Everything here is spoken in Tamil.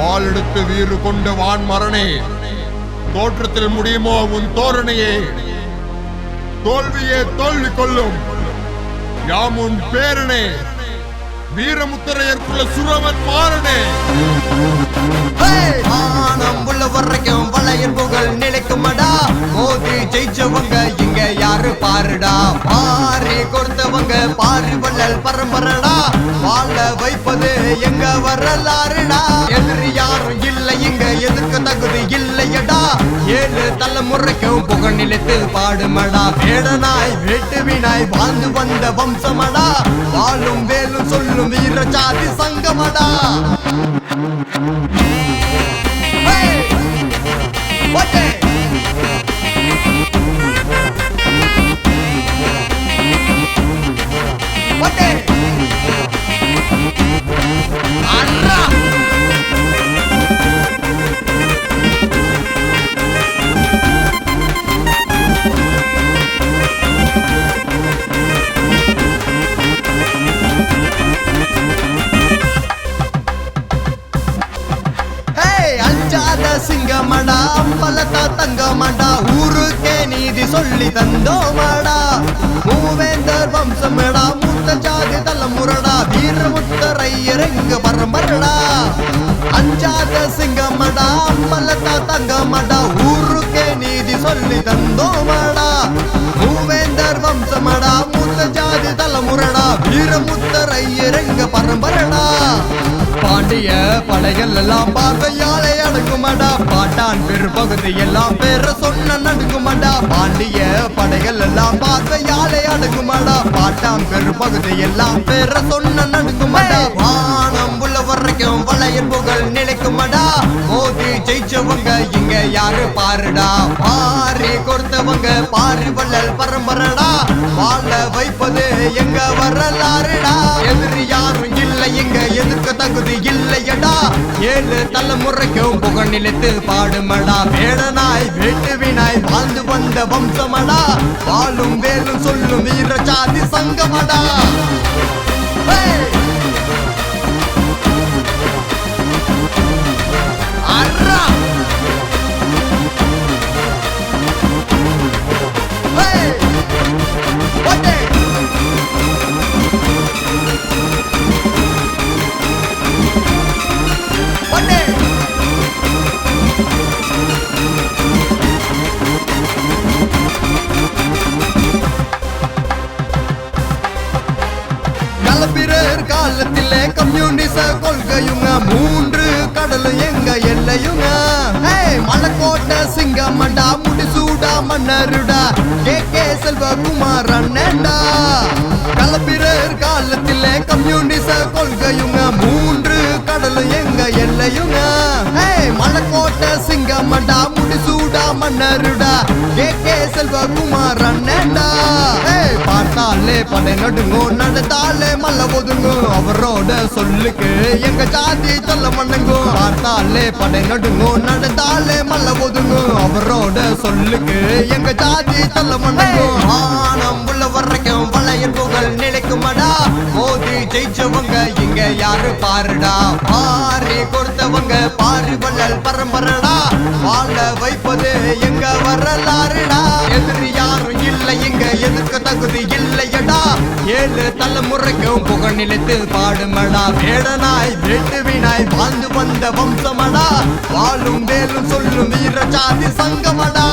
வாளெடுத்து வீறு கொண்ட வான் மரணே. தோற்றத்தில் முடியுமோ உன் தோரணையே. தோல்வியே தோல்வி கொள்ளும். யாம் உன் பேரனே. வீரமுத்திரையர்க்குள்ள சுரவன் மாறனே. மானம் உள்ள வரைக்கும் வளையல் புகழ் நிலைக்குமடா. பாரி பரம்பரடா வாழ வைப்பது எங்க வரலாறுடா. எதிரி யாரும் இல்லை இங்க எதிர்க்க தகுதி இல்லையடா. ஏழு தலைமுறைக்கும் புகழ் நிலைத்து பாடுமடா. வேடனாய் வேட்டுவினாய் வாழ்ந்து வந்த வம்சமடா. வாழும் வேலும் சொல்லும் வீர சாதி சங்கமடா. Hey! What? சிங்கமடா அம்பலத்தா தங்கமடா ஊருக்கே நீதி சொல்லி தந்தோமடா. மூவேந்தர் வம்சமடா மூத்த ஜாதி தலைமுறடா வீரமுத்தரையரங்க பரம்பரடா. அஞ்சாத சிங்கமடா அம்பலத்தா தங்கமடா ஊருக்கே நீதி சொல்லி தந்தோமடா. மூவேந்தர் வம்சமடா மூத்த ஜாதி தலைமுறடா வீரமுத்தரையரங்க பரம்பரடா. பாண்டிய படைகள் எல்லாம் பார்வையாலே அடங்குமாடா பாட்டான் பெரும்பகுதி எல்லாம் பேர சொன்ன நடுங்குமாடா பாண்டிய படைகள் எல்லாம் பார்வையாலே அடங்குமாடா பாட்டான் பெரும்பகுதி எல்லாம் பேர சொன்ன நடுங்குமாடா வானம் உள்ள வரைக்கும் வளையல் புகழ் நிலைக்குமாடா. மோதி ஜெயிச்சவங்க இங்க யாரு பாருடா. பாரி கொடுத்தவங்க பாரி வள்ளல் பரம்பரடா. வாழ வைப்பது எங்க வரலாறுடா. எதிரி ஏழு தலைமுறைக்கும் புகழ் நிலைத்து பாடுமடா. வேடனாய் வேட்டுவினாய் வாழ்ந்து வந்த வம்சமடா. வாழும் வேலும் சொல்லும் வீர சாதி சங்கமடா. Hey! காலத்திலே கம்யூனிச கொள்கையுங்க. மூன்று கடலும் எங்க எல்லையுங்க. ஏய், மலைக்கோட்டை சிங்கமண்டா முடிசூடா மன்னருடா. கே. கே. செல்வகுமார் அண்ணன்டா. கலப்பிரர் காலத்தில் கம்யூனிச கொள்கையுங்க. மூன்று கடலும் எங்க எல்லையுங்க. ஏய், மலைக்கோட்டை சிங்கமண்டா முடிசூடா மன்னருடா. கே. கே. செல்வகுமார் அண்ணன்டா. நாளே படை நடுங்கும் நடந்தாலே மல்ல ஒதுங்கும். அவரோட சொல்லுக்கு எங்க ஜாதி சொல்ல மண்ணுங்கும் பார்த்தாலே படை நடுங்கும் நடந்தாலே மல்ல ஒதுங்கும். அவரோட சொல்லுக்கு எங்க ஜாதி சொல்ல மண்ணுங்கும் ஆனம் உள்ள வரைக்கும் வளையல் புகழ் நிலைக்குமடா. மோதி ஜெயிச்சவங்க இங்க யாரு பாருடா. பாரி கொடுத்தவங்க பாரி வள்ளல் பரம்பரடா. வாழ வைப்பது எங்க வரலாறுடா. எதிரி யாரும் இல்லை இங்க எதுக்கு தகுதி ஏழு தலைமுறைக்கும் புகழ் நிலைத்து பாடுமடா. வேடனாய் வேட்டுவினாய் வாழ்ந்து வந்த வம்சமடா. வாழும் வேலும் சொல்லும் வீர சாதி சங்கமடா.